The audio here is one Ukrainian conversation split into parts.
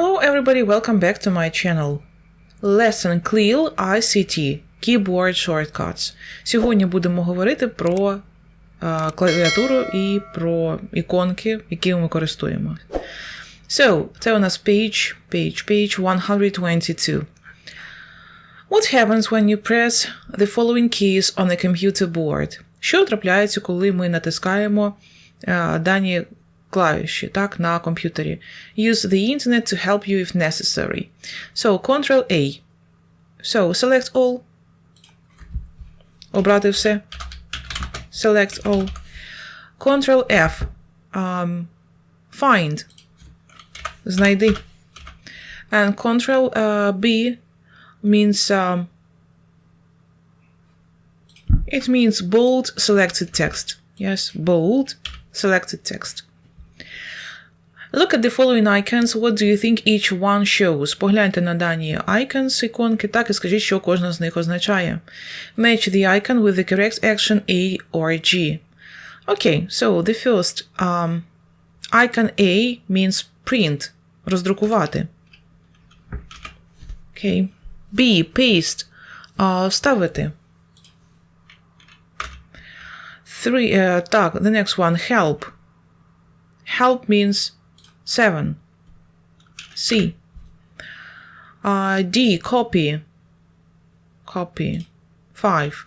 Hello everybody, welcome back to my channel. Lesson CLIL ICT Keyboard Shortcuts. Сьогодні будемо говорити про е, клавіатуру і про іконки, які ми користуємо. So, це у нас page, page, page 122. What happens when you press the following keys on the computer board? Що трапляється, коли ми натискаємо е, дані клавіші так, на комп'ютері? Use the internet to help you if necessary. So, Ctrl A. So, select all. Обрати все. Select all. Ctrl F. Um, find. Знайди. And Ctrl uh, B means um, it means bold selected text. Yes, bold selected text. Look at the following icons. What do you think each one shows? Погляньте на дані icons, icонки, так і скажіть, що кожна з них означає. Match the icon with the correct action A or G. Okay, so the first um, icon A means print, роздрукувати. Okay. B. Paste. Uh, ставити. Three. Uh, так, the next one. Help. Help means seven. C. Uh, D. Copy. Copy. Five.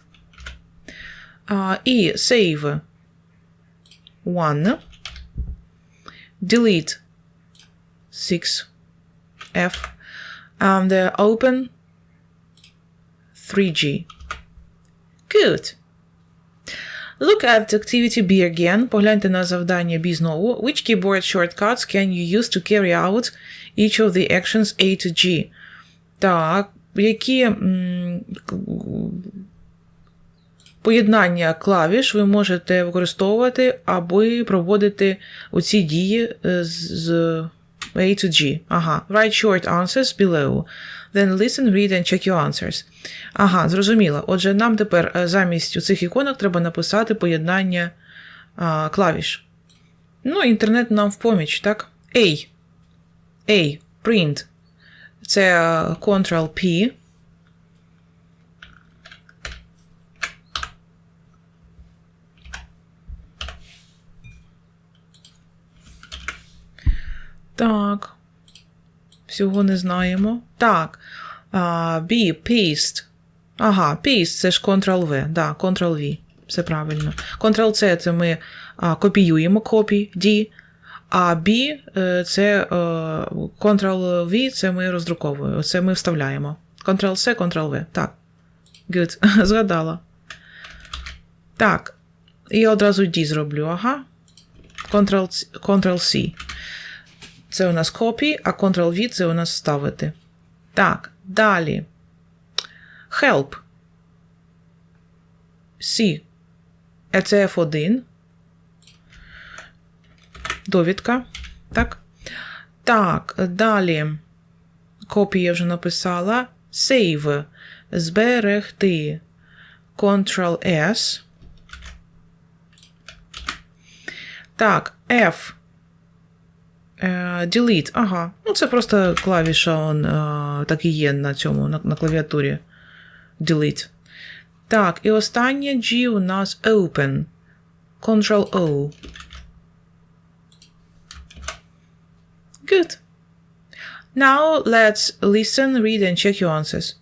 Uh, E. Save. One. Delete. Six. F. And uh, open 3G. Good. Look at activity B again. Погляньте на завдання B знову. Which keyboard shortcuts can you use to carry out each of the actions A to G? Так, які м, поєднання клавіш ви можете використовувати, аби проводити оці дії е, з A to G. Ага. Write short answers below. Then listen, read and check your answers. Ага, зрозуміло. Отже, нам тепер е, замість цих іконок треба написати поєднання а, клавіш. Ну, інтернет нам в поміч, так? A. A. Print. Це е, Ctrl-P. Так. Всього не знаємо. Так. B. Paste. Ага, paste це ж Ctrl-V. Да, Ctrl-V. Все правильно. Ctrl-C це ми копіюємо копій D. А B е, це е, Ctrl-V це ми роздруковуємо. Це ми вставляємо. Ctrl-C, Ctrl-V. Так. Good. Згадала. Так. І одразу D зроблю. Ага. Ctrl-C. Це у нас copy, а Ctrl-V це у нас ставити. Так, далі. Help. C. Це F1. Довідка. Так. Так, далі. Copy я вже написала. Save. Зберегти. Ctrl-S. Так, F. Е, Delete, ага. Ну, це просто клавіша, он, е, так і є на цьому, на, на клавіатурі. Delete. Так, і останнє G у нас Open. Ctrl-O. Good. Now let's listen, read and check your answers.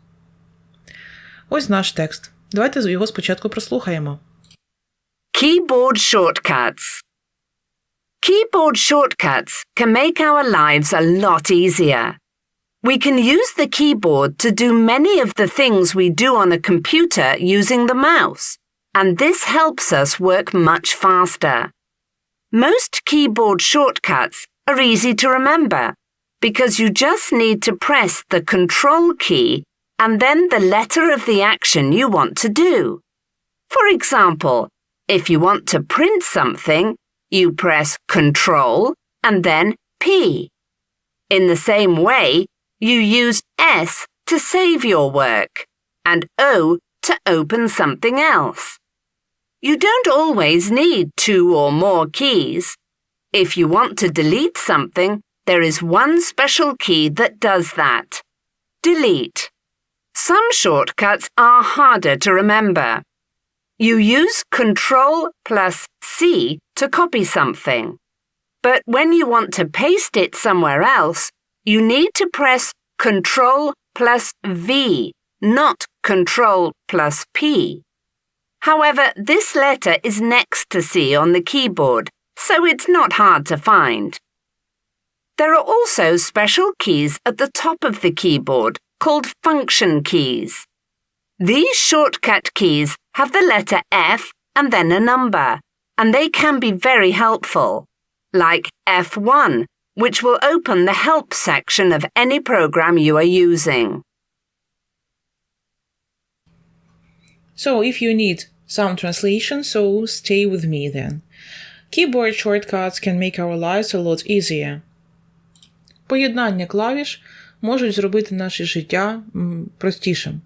Ось наш текст. Давайте його спочатку прослухаємо. Keyboard shortcuts. Keyboard shortcuts can make our lives a lot easier. We can use the keyboard to do many of the things we do on a computer using the mouse, and this helps us work much faster. Most keyboard shortcuts are easy to remember because you just need to press the Control key and then the letter of the action you want to do. For example, if you want to print something, you press Control and then P. In the same way, you use S to save your work and O to open something else. You don't always need two or more keys. If you want to delete something, there is one special key that does that. Delete. Some shortcuts are harder to remember. You use Control plus C to copy something. But when you want to paste it somewhere else, you need to press Control plus V, not Control plus P. However, this letter is next to C on the keyboard, so it's not hard to find. There are also special keys at the top of the keyboard called function keys. These shortcut keys have the letter F and then a number, and they can be very helpful, like F1, which will open the help section of any program you are using. So if you need some translation, so stay with me then. Keyboard shortcuts can make our lives a lot easier. Поєднання клавіш можуть зробити наше життя м, простішим.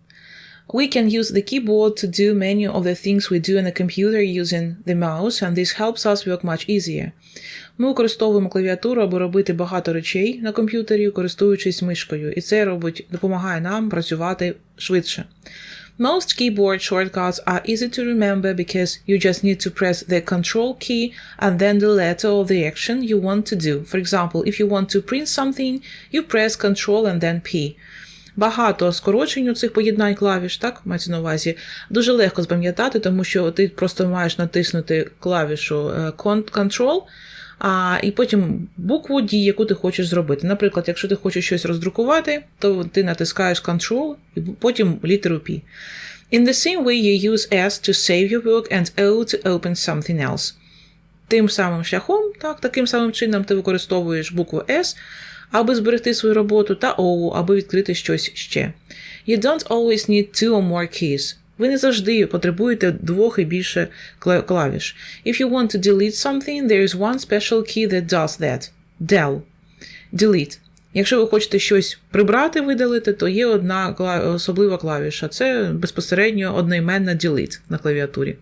We can use the keyboard to do many of the things we do on the computer using the mouse, and this helps us work much easier. Ми використовуємо клавіатуру, аби робити багато речей на комп'ютері, користуючись мишкою, і це робить, допомагає нам працювати швидше. Most keyboard shortcuts are easy to remember because you just need to press the control key and then the letter of the action you want to do. For example, if you want to print something, you press control and then P. Багато скорочень у цих поєднань клавіш, так, мається на увазі, дуже легко запам'ятати, тому що ти просто маєш натиснути клавішу е, кон- Control, а, і потім букву D, яку ти хочеш зробити. Наприклад, якщо ти хочеш щось роздрукувати, то ти натискаєш Control і потім літеру P. In the same way you use S to save your work and O to open something else. Тим самим шляхом, так, таким самим чином ти використовуєш букву S, аби зберегти свою роботу, та O, аби відкрити щось ще. You don't always need two or more keys. Ви не завжди потребуєте двох і більше клавіш. If you want to delete something, there is one special key that does that. Del. Delete. Якщо ви хочете щось прибрати, видалити, то є одна особлива клавіша. Це безпосередньо одноіменна delete на клавіатурі.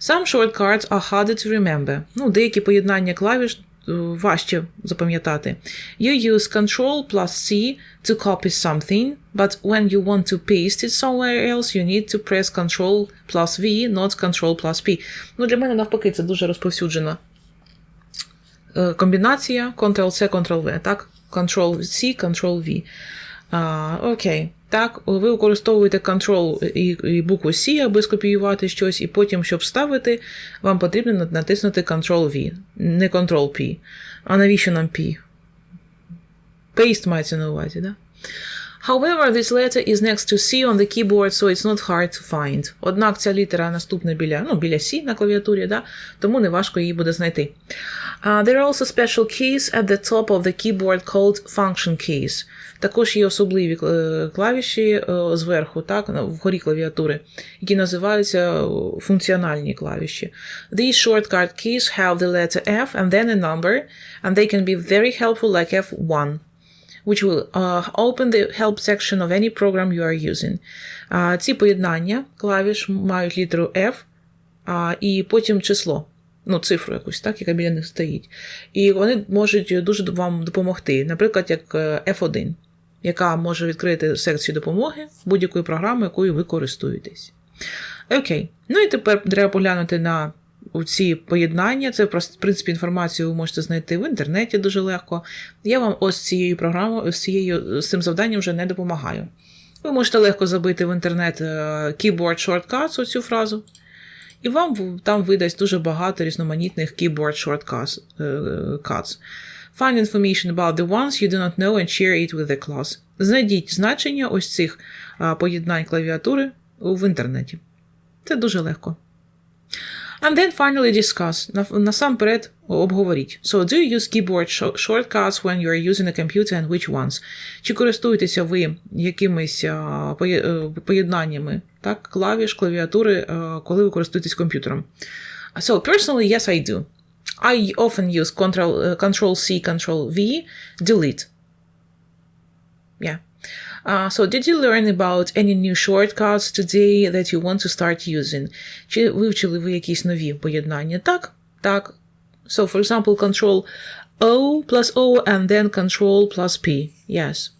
Some shortcuts are harder to remember. Ну, деякі поєднання клавіш важче запам'ятати. You use Ctrl plus C to copy something, but when you want to paste it somewhere else, you need to press Ctrl plus V, not Ctrl plus P. Ну, для мене навпаки це дуже розповсюджена е, комбінація Ctrl-C, Ctrl-V, так? Ctrl-C, Ctrl-V. А, окей. Так, ви використовуєте Ctrl і, букву C, аби скопіювати щось, і потім, щоб вставити, вам потрібно натиснути Ctrl-V, не Ctrl-P. А навіщо нам P? Paste мається на увазі, да? However, this letter is next to C on the keyboard, so it's not hard to find. Однак ця літера наступна біля, ну, біля C на клавіатурі, да? тому неважко її буде знайти. Uh, there are also special keys at the top of the keyboard called function keys. Також є особливі е, клавіші е, зверху, так, на- вгорі клавіатури, які називаються е, функціональні клавіші. These shortcut keys have the letter F and then a number, and they can be very helpful like F1 Which will uh, open the help section of any program you are using. Ці поєднання клавіш мають літеру F і потім число, ну, цифру якусь, так, яка біля них стоїть. І вони можуть дуже вам допомогти, наприклад, як е, F1, яка може відкрити секцію допомоги будь-якої програми, якою ви користуєтесь. Окей. Ну і тепер треба поглянути на ці поєднання. Це в принципі, інформацію ви можете знайти в інтернеті дуже легко. Я вам ось цією програмою, з цією з цим завданням вже не допомагаю. Ви можете легко забити в інтернет е, keyboard shortcuts, оцю фразу. І вам там видасть дуже багато різноманітних keyboard shortcuts. е, cuts. Find information about the ones you do not know and share it with the class. Знайдіть значення ось цих поєднань клавіатури в інтернеті. Це дуже легко. And then finally discuss. На- Насамперед обговоріть. So, do you use keyboard sho- shortcuts when you are using a computer and which ones? Чи користуєтеся ви якимись е, поєднаннями так, клавіш, клавіатури, е, коли ви користуєтесь комп'ютером? So, personally, yes, I do. I often use Control, е, Control C, Control V, delete. Yeah. Uh, so, did you learn about any new shortcuts today that you want to start using? Чи вивчили ви якісь нові поєднання? Так, так. So, for example, Control O plus O and then control plus P. Yes.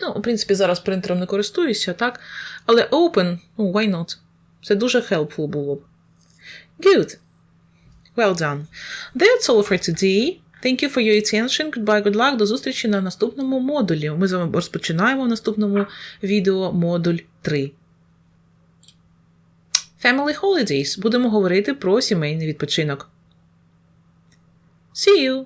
Ну, в принципі, зараз принтером не користуюся, так? Але open, ну, why not? Це дуже helpful було б. Good. Well done. That's all for today. Thank you for your attention. Goodbye, good luck. До зустрічі на наступному модулі. Ми з вами розпочинаємо в наступному відео модуль 3. Family Holidays. Будемо говорити про сімейний відпочинок. See you!